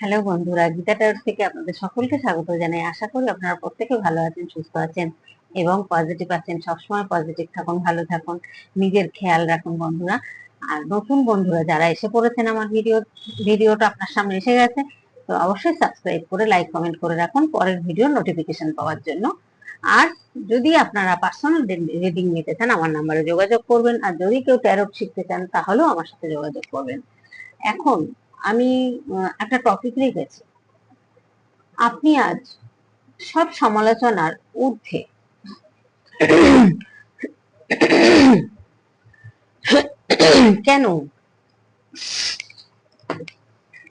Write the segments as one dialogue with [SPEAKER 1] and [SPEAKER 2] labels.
[SPEAKER 1] Hello বন্ধুরা, Gita tower থেকে আপনাদের সকলকে স্বাগত জানাই। আশা করি আপনারা প্রত্যেকে ভালো আছেন, সুস্থ আছেন এবং পজিটিভ আছেন। সবসময় পজিটিভ থাকুন, ভালো থাকুন, নিজের খেয়াল রাখুন বন্ধুরা। আর নতুন বন্ধুরা যারা এসে পড়েছেন আমার ভিডিও, ভিডিওটা আপনার সামনে এসে গেছে, তো অবশ্যই সাবস্ক্রাইব করে লাইক কমেন্ট করে রাখুন পরের ভিডিও নোটিফিকেশন পাওয়ার জন্য। আর যদি আপনারা পার্সোনাল রিডিং নিতে চান, আমার নাম্বারে যোগাযোগ করবেন। আর যদি কেউ ট্যারোট শিখতে চান, তাহলেও আমার সাথে যোগাযোগ করবেন। এখন আমি একটা টপিক রেখেছি। আপনি আজ সব সমালোচনার ঊর্ধ্বে। কেন?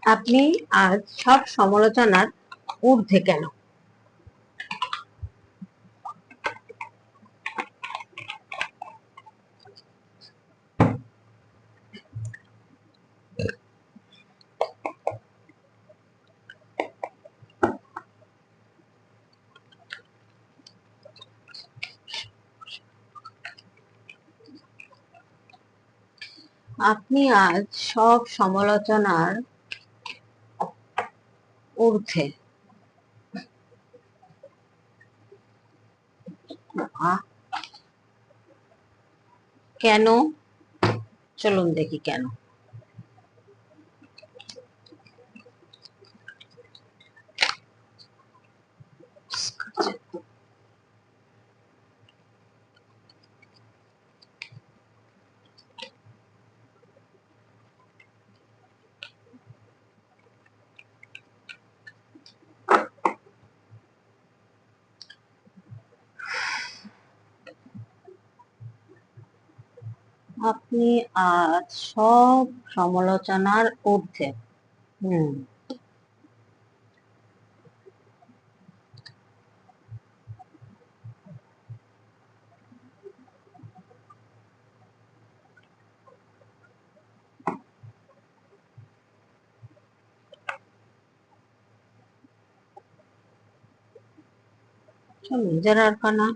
[SPEAKER 1] আপনি আজ সব সমালোচনার ঊর্ধ্বে কেন? আপনি আজ সব সমালোচনার ঊর্ধ্বে। কেন? চলুন দেখি কেন। আপনি আজ সব সমালোচনার ঊর্ধ্বে। হুম। Major arcana.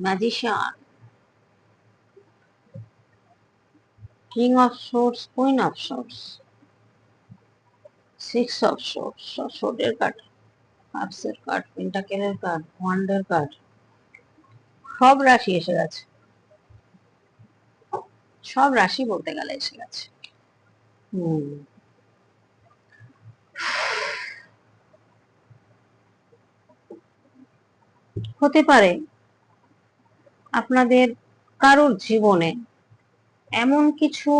[SPEAKER 1] Magician. King of swords queen of swords six of swords সোর্ডের card কাপসের কার্ড পেন্টাকেলের কার্ড ওয়ান্ডার কার্ড সব রাশি এসে গেছে। সব রাশি বলতে গেলে এসে গেছে। হুম। হতে পারে আপনাদের কারোর জীবনে এমন কিছু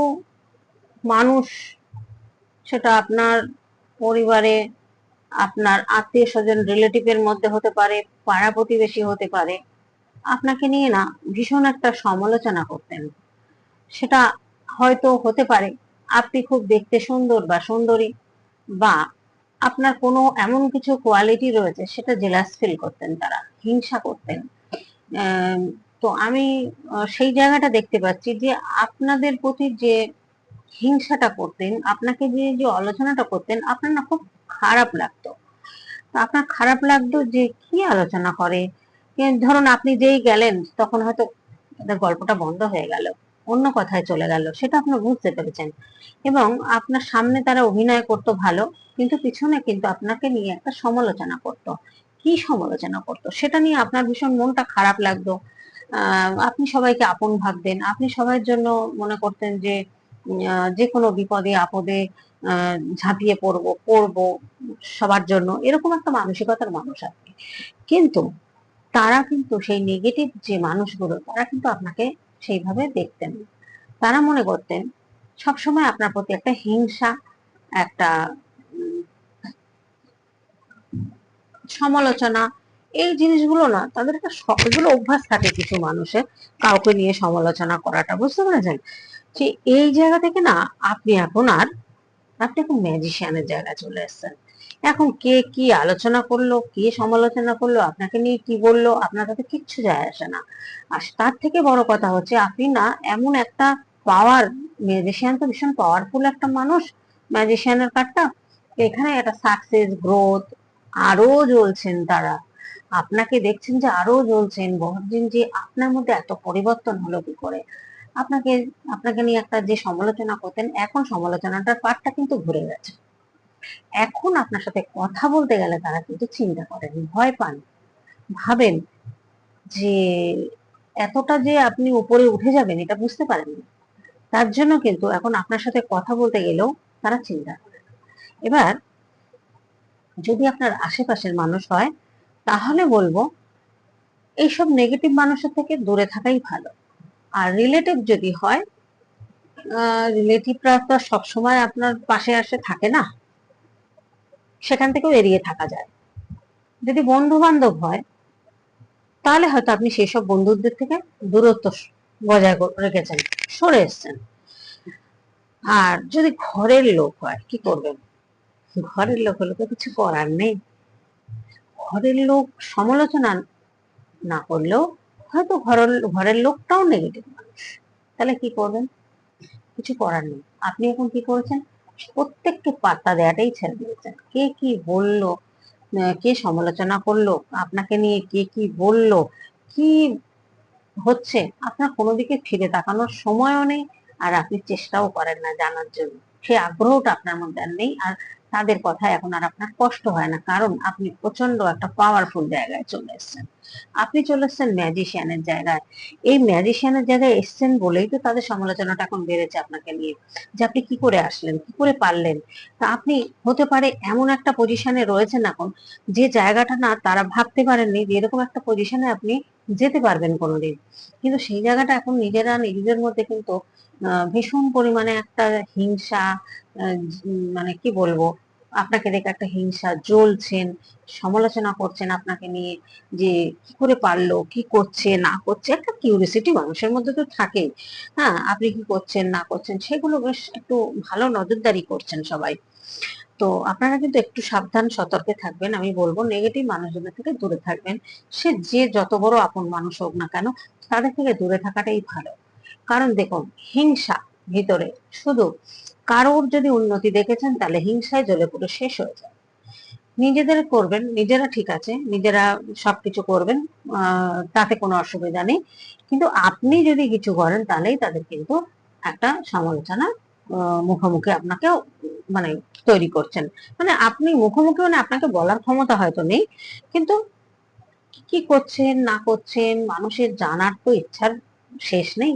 [SPEAKER 1] মানুষ সেটা আপনার পরিবারে, আপনার আত্মীয় স্বজন রিলেটিভের মধ্যে হতে পারে, পাড়া প্রতিবেশী হতে পারে, আপনাকে নিয়ে না ভীষণ একটা সমালোচনা করতেন। সেটা হয়তো হতে পারে, আপনি খুব দেখতে সুন্দর বা সুন্দরী বা আপনার কোনো এমন কিছু কোয়ালিটি রয়েছে, সেটা জেলাস ফিল করতেন তারা, হিংসা করতেন। তো আমি সেই জায়গাটা দেখতে পাচ্ছি যে আপনাদের প্রতি যে হিংসাটা করতেন, আপনাকে যে যে আলোচনাটা করতেন, আপনার না খুব খারাপ লাগতো। আপনার খারাপ লাগতো যে কি আলোচনা করে? ধরুন আপনি যেই গেলেন, তখন হয়তো গল্পটা বন্ধ হয়ে গেল, অন্য কথায় চলে গেল, সেটা আপনি বুঝতে পেরেছেন। এবং আপনার সামনে তারা অভিনয় করতো ভালো, কিন্তু পিছনে কিন্তু আপনাকে নিয়ে একটা সমালোচনা করতো। কি সমালোচনা করতো? সেটা নিয়ে আপনার ভীষণ মনটা খারাপ লাগতো। আপনি সবাইকে আপন ভাবতেন আপনি সবার জন্য মনে করতেন যে যে কোনো বিপদে, আপদে ঝাঁপিয়ে পড়ব পড়ব সবার জন্য। এরকম একটা মানসিকতার মানুষ আপনি। কিন্তু তারা কিন্তু সেই নেগেটিভ যে মানুষগুলো, তারা কিন্তু আপনাকে সেইভাবে দেখতেন তারা মনে করতেন, সবসময় আপনার প্রতি একটা হিংসা, একটা সমালোচনা এই জিনিসগুলো না, তাদের একটা এগুলো অভ্যাস থাকে কিছু মানুষের, কাউকে নিয়ে সমালোচনা করাটা, বুঝতে পেরেছেন? যে এই জায়গা থেকে না, আপনি এখন আর, আপনি এখন ম্যাজিশিয়ানের জায়গায় চলে এসেছেন। এখন কে কি আলোচনা করল, কে সমালোচনা করল, আপনাকে নিয়ে কি বলল, আপনার তাতে কিচ্ছু যায় আসে না। আর তার থেকে বড় কথা হচ্ছে, আপনি না, এমন একটা পাওয়ার ম্যাজিশিয়ান তো ভীষণ পাওয়ারফুল একটা মানুষ ম্যাজিশিয়ানের কার্ডটা এখানে একটা সাকসেস গ্রোথ আরও জ্বলছেন তারা। আপনাকে দেখছেন যে আরও জ্বলছেন ভাবছেন যে আপনার মধ্যে এত পরিবর্তন হলো কি করে? আপনাকে আপনাকে নিয়ে একটা যে সমালোচনা করতেন, এখন সমালোচনাটার পাটটা কিন্তু ঘুরে গেছে। এখন আপনার সাথে কথা বলতে গেলে তারা কিন্তু চিন্তা করেন, ভয় পান। ভাবেন যে এতটা যে আপনি উপরে উঠে যাবেন, এটা বুঝতে পারেননি তার জন্য কিন্তু এখন আপনার সাথে কথা বলতে গেলেও তারা চিন্তা এবার যদি আপনার আশেপাশের মানুষ হয় তাহলে বলব, এইসব নেগেটিভ মানুষের থেকে দূরে থাকাই ভালো। আর রিলেটিভ যদি হয় রিলেটিভরা তো সবসময় আপনার পাশে আসে, থাকে না? সেখান থেকেও এড়িয়ে থাকা যায়। যদি বন্ধু বান্ধব হয়, তাহলে হয়তো আপনি সেই সব বন্ধুদের থেকে দূরত্ব বজায় রেখেছেন, সরে এসছেন। আর যদি ঘরের লোক হয়, কি করবেন? ঘরের লোক হলে তো কিছু করার নেই। ঘরের লোক সমালোচনা না করলেও হয়তো ঘরের ঘরের লোকটাও নেগেটিভ মানুষ। তাহলে কি করবেন? কিছু করার নেই। আপনি এখন কি করেছেন? প্রত্যেককে পাত্তা দেওয়াটাই ছেড়ে দিয়েছেন। কে কি বলল? কে সমালোচনা করল? আপনাকে নিয়ে কে কি বলল? কি হচ্ছে? আপনার কোনো দিকে ফিরে তাকানোর সময়ও নেই আর আপনি চেষ্টাও করেন না জানার জন্য। সেই আগ্রহটা আপনার মধ্যে আর নেই। আর তাদের কথা এখন আর আপনার কষ্ট হয় না। কারণ আপনি প্রচণ্ড একটা পাওয়ারফুল জায়গায় চলে এসছেন। আপনি চলে এসেছেন ম্যাজিশিয়ানের জায়গায়। এই ম্যাজিশিয়ানের জায়গায় এসেছেন বলেই তো তাদের সমালোচনাটা এখন বেড়েছে আপনাকে নিয়ে। যে আপনি কি করে আসলেন, কি করে পারলেন? তা আপনি হতে পারে এমন একটা পজিশনে রয়েছেন এখন, যে জায়গাটা না তারা ভাবতে পারেননি যে এরকম একটা পজিশনে আপনি যেতে পারবেন কোনোদিন। কিন্তু সেই জায়গাটা এখন নিজেরা নিজেদের মধ্যে কিন্তু ভীষণ পরিমাণে একটা হিংসা মানে কি বলব আপনাকে দেখে একটা হিংসা জ্বলছেন, সমালোচনা করছেন আপনাকে নিয়ে যে কি করে পারল, কি করছে, না করছে, একটা কিউরিসিটি মানুষের মধ্যে তো থাকেই। হ্যাঁ আপনি কি করছেন, না করছেন, সেগুলো বেশ একটু ভালো নজরদারি করছেন সবাই। তো আপনারা কিন্তু একটু সাবধান, সতর্কে থাকবেন, আমি বলব নেগেটিভ মানুষজনের থেকে দূরে থাকবেন। সে যে যত বড় আপন মানুষ হোক না কেন, তাদের থেকে দূরে থাকাটাই ভালো। কারণ দেখুন, হিংসা ভিতরে শুধু কারোর যদি উন্নতি দেখেছেন, তাহলে হিংসায় জ্বলে পুরো শেষ হয়ে যায়। নিজেদের করবেন, নিজেরা ঠিক আছে, নিজেরা সবকিছু করবেন তাতে কোনো অসুবিধা নেই। কিন্তু আপনি যদি কিছু করেন, তাহলেই তাদের কিন্তু একটা সমালোচনা মুখোমুখি আপনাকে মানে তৈরি করছেন। মানে আপনি মুখোমুখি মানে আপনাকে বলার ক্ষমতা হয়তো নেই, কিন্তু কি করছেন, না করছেন, মানুষের জানার তো ইচ্ছার শেষ নেই।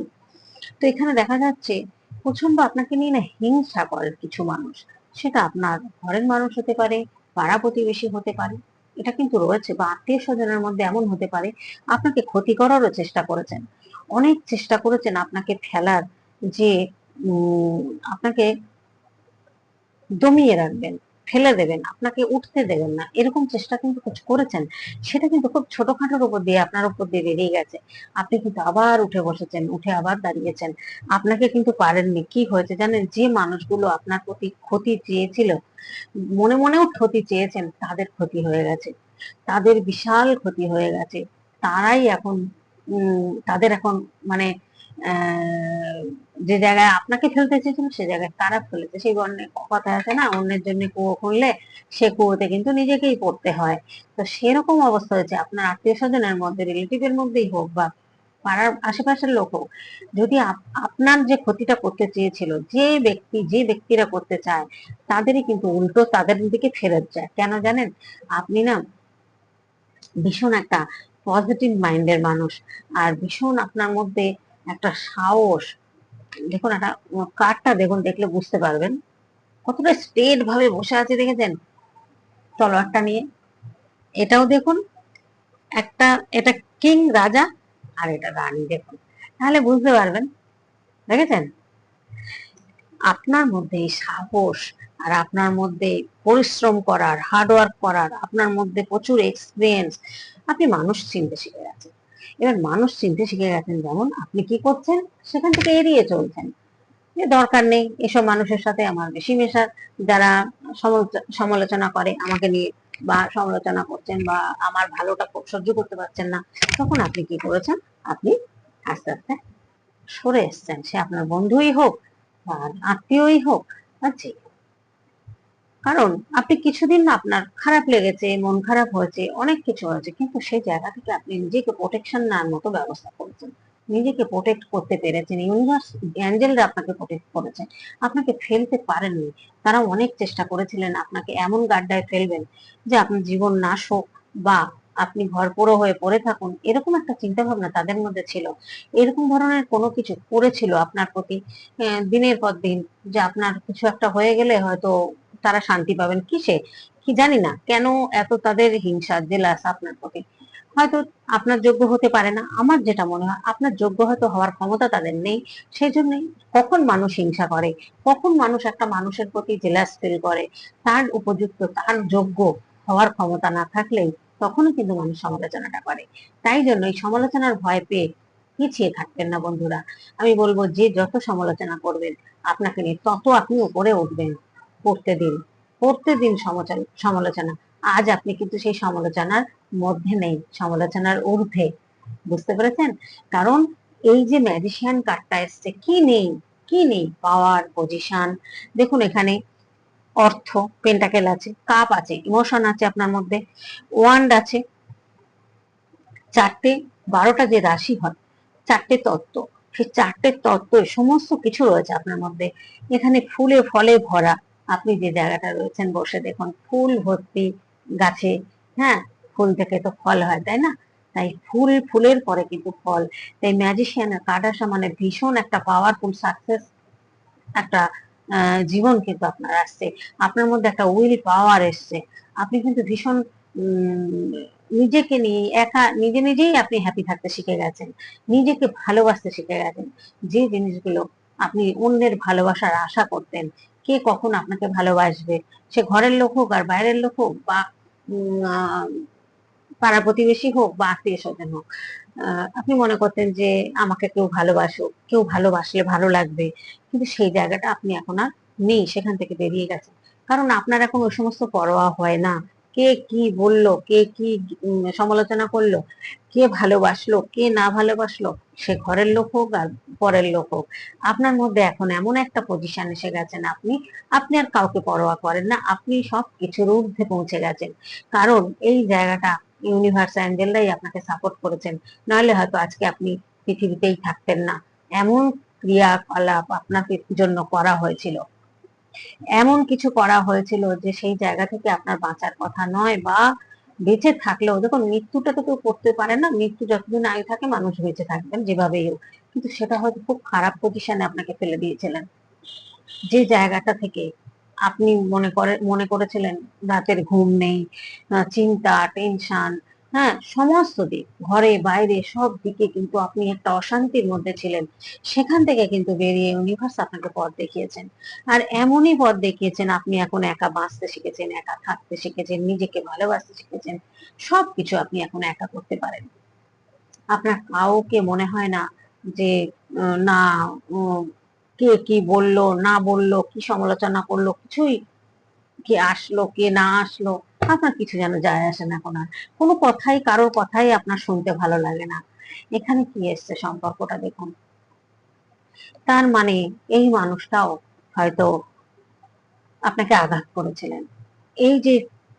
[SPEAKER 1] তো এখানে দেখা যাচ্ছে প্রচণ্ড আপনাকে নিয়ে না হিংসা করে কিছু মানুষ। সেটা আপনার ঘরের মানুষ হতে পারে, পাড়া প্রতিবেশী হতে পারে। এটা কিন্তু রয়েছে বা আত্মীয় স্বজনের মধ্যে এমন হতে পারে, আপনাকে ক্ষতি করারও চেষ্টা করেছেন। অনেক চেষ্টা করেছেন আপনাকে ফেলার যে আপনাকে দমিয়ে রাখবেন। ফেলে দেবেন, আপনাকে উঠতে দেবেন না। এরকম চেষ্টা কিন্তু কিছু করেছেন। সেটা কিন্তু খুব ছোটখাটোর উপর দিয়ে আপনার উপর দিয়ে বেরিয়ে গেছে। আপনি কিন্তু আবার উঠে বসেছেন, উঠে আবার দাঁড়িয়েছেন। আপনাকে কিন্তু পারেননি। কি হয়েছে জানেন? যে মানুষগুলো আপনার প্রতি ক্ষতি চেয়েছিল, মনে মনেও ক্ষতি চেয়েছেন, তাদের ক্ষতি হয়ে গেছে। তাদের বিশাল ক্ষতি হয়ে গেছে। তারাই এখন তাদের এখন মানে যে জায়গায় আপনাকে ফেলতে চেয়েছিল সে জায়গায় তারা ফেলেছে সেই কথা আছে না? অন্যের জন্য কুয়ো খুঁড়লে সে কুয়োতে কিন্তু নিজেকেই পড়তে হয়। তো সেরকম অবস্থা হয়েছে। আপনার আত্মীয় স্বজনের মধ্যে রিলেটিভের মধ্যেই হোক বা পাড়ার আশেপাশের লোক হোক, যদি আপনার যে ক্ষতিটা করতে চেয়েছিল, যে ব্যক্তি, যে ব্যক্তিরা করতে চায়, তাদেরই কিন্তু উল্টো তাদের দিকে ফেরত যায়। কেন জানেন? আপনি না ভীষণ একটা পজিটিভ মাইন্ডের মানুষ। আর ভীষণ আপনার মধ্যে একটা সাহস। দেখুন, একটা কার্ডটা দেখুন, দেখলে বুঝতে পারবেন। কতটা স্ট্রেট ভাবে বসে আছে, দেখেছেন? তলোয়ারটা নিয়ে। এটাও দেখুন, একটা, এটা কিং রাজা আর এটা রানী দেখুন। তাহলে বুঝতে পারবেন, দেখেছেন? আপনার মধ্যে এই সাহস আর আপনার মধ্যে পরিশ্রম করার হার্ডওয়ার্ক করার, আপনার মধ্যে প্রচুর এক্সপিরিয়েন্স আপনি মানুষ চিনতে শিখে গেছেন এবার মানুষ চিনতে শিখে গেছেন যেমন আপনি কি করছেন, সেখান থেকে এড়িয়ে চলছেন। যে দরকার নেই, এসব মানুষের সাথে আমার বেশি মেশার। যারা সমালোচনা করে আমাকে নিয়ে বা সমালোচনা করছেন বা আমার ভালোটা সহ্য করতে পারছেন না, তখন আপনি কি করেছেন? আপনি আস্তে আস্তে সরে এসছেন। সে আপনার বন্ধুই হোক বা আত্মীয়ই হোক বা যে। কারণ আপনি কিছুদিন না আপনার খারাপ লেগেছে, মন খারাপ হয়েছে, অনেক কিছু হয়েছে, কিন্তু সেই জায়গা থেকে আপনি নিজেকে প্রোটেকশন নেওয়ার মতো ব্যবস্থা করেছেন। নিজেকে প্রোটেক্ট করতে পেরেছেন ইউনিভার্স অ্যাঞ্জেলরা আপনাকে প্রোটেক্ট করেছে। আপনাকে ফেলতে পারেননি। তারা অনেক চেষ্টা করেছিলেন আপনাকে এমন গাড্ডায় ফেলবেন যে আপনার জীবন নাশ হোক বা আপনি ঘরপোড়ো হয়ে পড়ে থাকুন। এরকম একটা চিন্তা ভাবনা তাদের মধ্যে ছিল। এরকম ধরনের কোনো কিছু করেছিল আপনার প্রতি দিনের পর দিন যে আপনার কিছু একটা হয়ে গেলে হয়তো তারা শান্তি পাবেন কিসে? কি জানি না কেন এত তাদের হিংসা, জেলাস আপনার প্রতি? হয়তো আপনার যোগ্য হতে পারে না। আমার যেটা মনে হয়, আপনার যোগ্য হয়তো হওয়ার ক্ষমতা তাদের নেই। সেই জন্যই কখন মানুষ হিংসা করে? কখন মানুষ একটা মানুষের প্রতি জেলাস ফিল করে? তার উপযুক্ত, তার যোগ্য হওয়ার ক্ষমতা না থাকলেই তখনও কিন্তু মানুষ সমালোচনাটা করে। তাই জন্য এই সমালোচনার ভয় পেয়ে পিছিয়ে থাকবেন না বন্ধুরা। আমি বলব যে যত সমালোচনা করবেন, আপনাকে নিয়ে তত আপনি উপরে উঠবেন। করতে দিন করতে দিন সমালোচনা। আজ আপনি কিন্তু সেই সমালোচনার মধ্যে নেই, সমালোচনার ঊর্ধ্বে। বুঝতে পেরেছেন? কারণ এই যে ম্যাজিশিয়ান কার্ডটা এসছে, কি নেই কি নেই? পাওয়ার পজিশন দেখুন এখানে অর্থ পেন্টাকেল আছে কাপ আছে ইমোশন আছে আপনার মধ্যে ওয়ান্ড আছে। চারটে, বারোটা যে রাশি হয়, চারটে তত্ত্ব, সেই চারটে তত্ত্ব সমস্ত কিছু রয়েছে আপনার মধ্যে। এখানে ফুলে, ফলে ভরা আপনি যে জায়গাটা রয়েছেন, বসে দেখুন, ফুল ভর্তি গাছে হ্যাঁ? ফুল থেকে তো ফল হয়, তাই না? তাই ফুল, ফুলের পরে কিন্তু ফল। তাই ম্যাজিশিয়ানের কার্ড মানে ভীষণ একটা পাওয়ারফুল সাকসেস একটা জীবন কিন্তু আপনার আসছে। আপনার মধ্যে একটা উইল পাওয়ার এসছে। আপনি কিন্তু ভীষণ নিজেকে নিয়ে একা, নিজে নিজেই আপনি হ্যাপি থাকতে শিখে গেছেন। নিজেকে ভালোবাসতে শিখে গেছেন। যে জিনিসগুলো আপনি অন্যের ভালোবাসার আশা করতেন কে কখন আপনাকে ভালোবাসবে? সে ঘরের লোক হোক আর বাইরের লোক হোক বা পাড়া প্রতিবেশী হোক বা আত্মীয় স্বজন হোক আপনি মনে করতেন যে আমাকে কেউ ভালোবাসুক কেউ ভালোবাসলে ভালো লাগবে, কিন্তু সেই জায়গাটা আপনি এখন আর নেই, সেখান থেকে বেরিয়ে গেছেন। কারণ আপনার এখন ওই সমস্ত পরোয়া হয় না। কে কি বলল, কে কি সমালোচনা করল, কে ভালোবাসলো, কে না ভালোবাসলো, সে ঘরের লোক হোক আর পরের লোক হোক, আপনার মধ্যে এখন এমন একটা পজিশন এসে গেছেন আপনি আপনি আর কাউকে পরোয়া করেন না, আপনি সব কিছুর ঊর্ধ্বে পৌঁছে গেছেন। কারণ এই জায়গাটা ইউনিভার্স অ্যাঞ্জেলরাই আপনাকে সাপোর্ট করেছেন, নাহলে হয়তো আজকে আপনি পৃথিবীতেই থাকতেন না। এমন ক্রিয়াকলাপ আপনার জন্য করা হয়েছিল। এমন কিছু করা হয়েছিল যে সেই জায়গা থেকে আপনার বাঁচার কথা নয় বা বেঁচে থাকলেও, দেখুন, মৃত্যুটা তো কেউ করতে পারে না। মৃত্যু যতদিন আয়ু থাকে, মানুষ বেঁচে থাকবেন যেভাবেই হোক। কিন্তু সেটা হয়তো খুব খারাপ পজিশনে আপনাকে ফেলে দিয়েছিলেন। যে জায়গাটা থেকে আপনি মনে করে, মনে করেছিলেন, রাতের ঘুম নেই চিন্তা টেনশন হ্যাঁ সমস্ত দিক, ঘরে, বাইরে, সব দিকে কিন্তু আপনি একটা অশান্তির মধ্যে ছিলেন। সেখান থেকে কিন্তু বেরিয়ে ইউনিভার্স আপনাকে পথ দেখিয়েছেন। আর এমনই পথ দেখিয়েছেন, আপনি এখন একা বাঁচতে শিখেছেন, একা থাকতে শিখেছেন, নিজেকে ভালোবাসতে শিখেছেন, সবকিছু আপনি এখন একা করতে পারেন। আপনার কাউকে মনে হয় না যে না কে কি বলল, না বলল, কি সমালোচনা করল, কিছুই কে আসলো, কে না আসলো আপনার কিছু যেন যায় আসে না এখন আর কোনো কথাই কারোর কথাই আপনার শুনতে ভালো লাগে না। এখানে কি এসছে সম্পর্কটা দেখুন। তার মানে এই মানুষটাও হয়তো আপনাকে আঘাত করেছিলেন। এই যে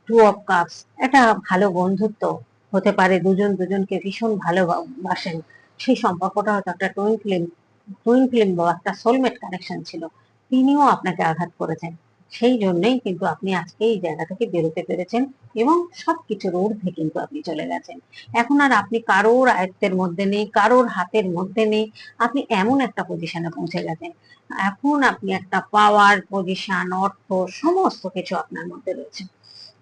[SPEAKER 1] টু অফ কাপস এটা ভালো বন্ধুত্ব হতে পারে, দুজন দুজনকে ভীষণ ভালোবাসেন। সেই সম্পর্কটা হয়তো একটা টুইন ফিল্ম টুইন ফিল্ম বা একটা সোলমেট কানেকশন ছিল। তিনিও আপনাকে আঘাত করেছেন। সেই জন্যই কিন্তু আপনি আজকে এই জায়গা থেকে বেরোতে পেরেছেন এবং সবকিছুর ঊর্ধ্বে কিন্তু আপনি চলে গেছেন। এখন আর আপনি কারোর আয়ত্তের মধ্যে নেই, কারোর হাতের মধ্যে নেই, আপনি এমন একটা পজিশনে পৌঁছে গেছেন। এখন আপনি একটা পাওয়ার পজিশন অর্থ, সমস্ত কিছু আপনার মধ্যে রয়েছে।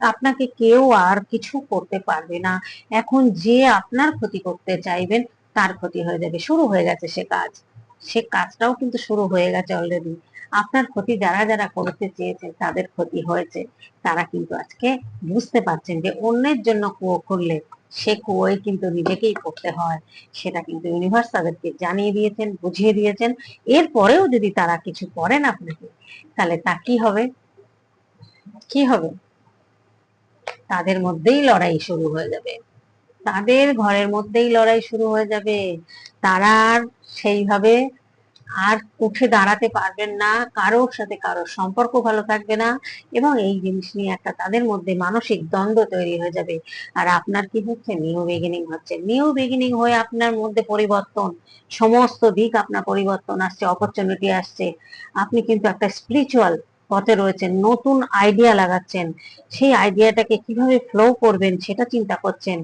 [SPEAKER 1] আপনাকে কেউ আর কিছু করতে পারবে না। এখন যে আপনার ক্ষতি করতে চাইবেন, তার ক্ষতি হয়ে যাবে, শুরু হয়ে গেছে সে কাজ। সে কাজটাও কিন্তু শুরু হয়ে গেছে অলরেডি আপনার ক্ষতি যারা যারা করতে চেয়েছে তাদের ক্ষতি হয়েছে, তারা কিন্তু আজকে বুঝতে পারছেন যে অন্যের জন্য কুয়ো খুললে সে কুয়োয় কিন্তু নিজেকেই করতে হয়। সেটা কিন্তু ইউনিভার্স তাদেরকে জানিয়ে দিয়েছেন, বুঝিয়ে দিয়েছেন। এরপরেও যদি তারা কিছু করেন আপনাকে, তাহলে তা কি হবে? কি হবে? তাদের মধ্যেই লড়াই শুরু হয়ে যাবে। তাদের ঘরের মধ্যেই লড়াই শুরু হয়ে যাবে। তারা সেইভাবে আর উঠে দাঁড়াতে পারবেন না, কারোর সাথে কারোর সম্পর্ক ভালো থাকবে না এবং এই জিনিস নিয়ে একটা তাদের মধ্যে মানসিক দ্বন্দ্ব তৈরি হয়ে যাবে। আর আপনার কি হচ্ছে? নিউ বিগিনিং হচ্ছে। নিউ বিগিনিং হয়ে আপনার মধ্যে পরিবর্তন, সমস্ত দিক আপনার পরিবর্তন আসছে অপরচুনিটি আসছে। আপনি কিন্তু একটা স্পিরিচুয়াল পথে রয়েছেন, নতুন আইডিয়া লাগাচ্ছেন। সেই আইডিয়াটাকে কীভাবে ফ্লো করবেন সেটা চিন্তা করছেন।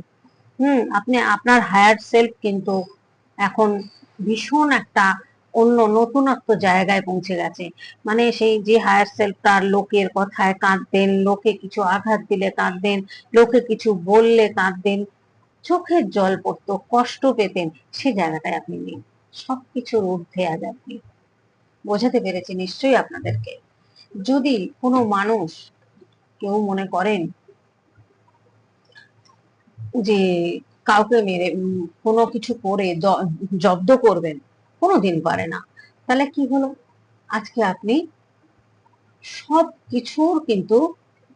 [SPEAKER 1] হুম, আপনি, আপনার হায়ার সেলফ কিন্তু এখন ভীষণ একটা অন্য নতুনত্ব জায়গায় পৌঁছে গেছে। মানে সেই যে হায়ার সেলফটার লোকের কথায় কাঁদতেন লোকে কিছু আঘাত দিলে কাঁদতেন লোকে কিছু বললে কাঁদতেন চোখের জল পড়তো, কষ্ট পেতেন, সে জায়গাটায় আপনি নেই। সবকিছুর ঊর্ধ্বে আজ আপনি। বোঝাতে পেরেছি নিশ্চয়ই আপনাদেরকে। যদি কোনো মানুষ কেউ মনে করেন যে কাউকে মেরে কোনো কিছু করে জব্দ করবেন কোনোদিন পারে না। তাহলে কি হলো? আজকে আপনি সব কিছুর কিন্তু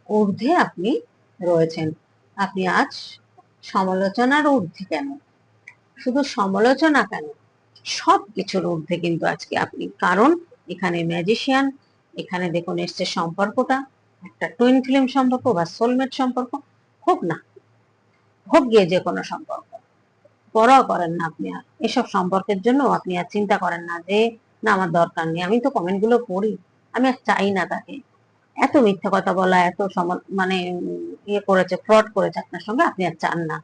[SPEAKER 1] ঊর্ধ্বে আপনি রয়েছেন। আপনি আজ সমালোচনার ঊর্ধ্বে কেন? শুধু সমালোচনা কেন? সব কিছুর ঊর্ধ্বে কিন্তু আজকে আপনি। কারণ এখানে ম্যাজিশিয়ান এখানে দেখুন এসছে সম্পর্কটা। একটা টুইন ফিল্ম সম্পর্ক বা সোলমেট সম্পর্ক, হোক না। হোক গিয়ে যে কোনো সম্পর্ক। পরোয়া করেন না আপনি আর। এসব সম্পর্কের জন্য আপনি আর চিন্তা করেন না যে, না, আমার দরকার নেই। আমি তো কমেন্টগুলো পড়ি। আমি আর চাই না তাকে। এত মিথ্যা কথা বলা, এত মানে ইয়ে করেছে ফ্রড করেছে আপনার সঙ্গে, আপনি আর চান না।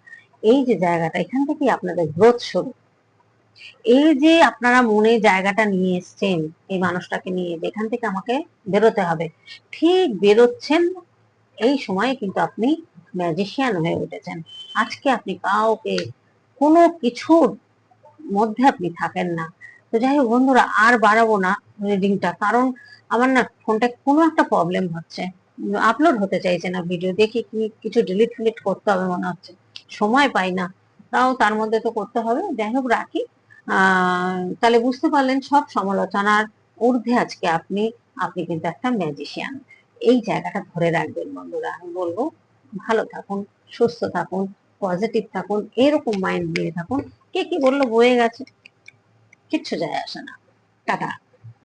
[SPEAKER 1] এই যে জায়গাটা, এখান থেকেই আপনাদের গ্রোথ শুরু। এই যে আপনারা মনে জায়গাটা নিয়ে এসছেন, এই মানুষটাকে নিয়ে, যে এখান থেকে আমাকে বেরোতে হবে। ঠিক বেরোচ্ছেন, এই সময়ে কিন্তু আপনি ম্যাজিশিয়ান হয়ে উঠেছেন। আজকে আপনি কাউকে কোনো কিছুর মধ্যে আপনি থাকেন না। তো যাই হোক বন্ধুরা, আর বাড়াবো না রিডিংটা কারণ আমার না ফোনটা কোনো একটা প্রবলেম হচ্ছে। আপলোড হতে চাইছে না ভিডিও দেখি কি কিছু ডিলিট ফিলিট করতে হবে মনে হচ্ছে। সময় পাই না, তাও তার মধ্যে তো করতে হবে। যাই হোক রাখি। তাহলে বুঝতে পারলেন সব সমালোচনার ঊর্ধ্বে আজকে আপনি আপনি কিন্তু একটা ম্যাজিশিয়ান এই জায়গাটা ধরে রাখবেন বন্ধুরা, আমি বলব, ভালো থাকুন, সুস্থ থাকুন। পজিটিভ থাকুন, এরকম মাইন্ড নিয়ে থাকুন, কে কি বলল বয়ে গেছে, কিচ্ছু যায় আসে না, টাটা।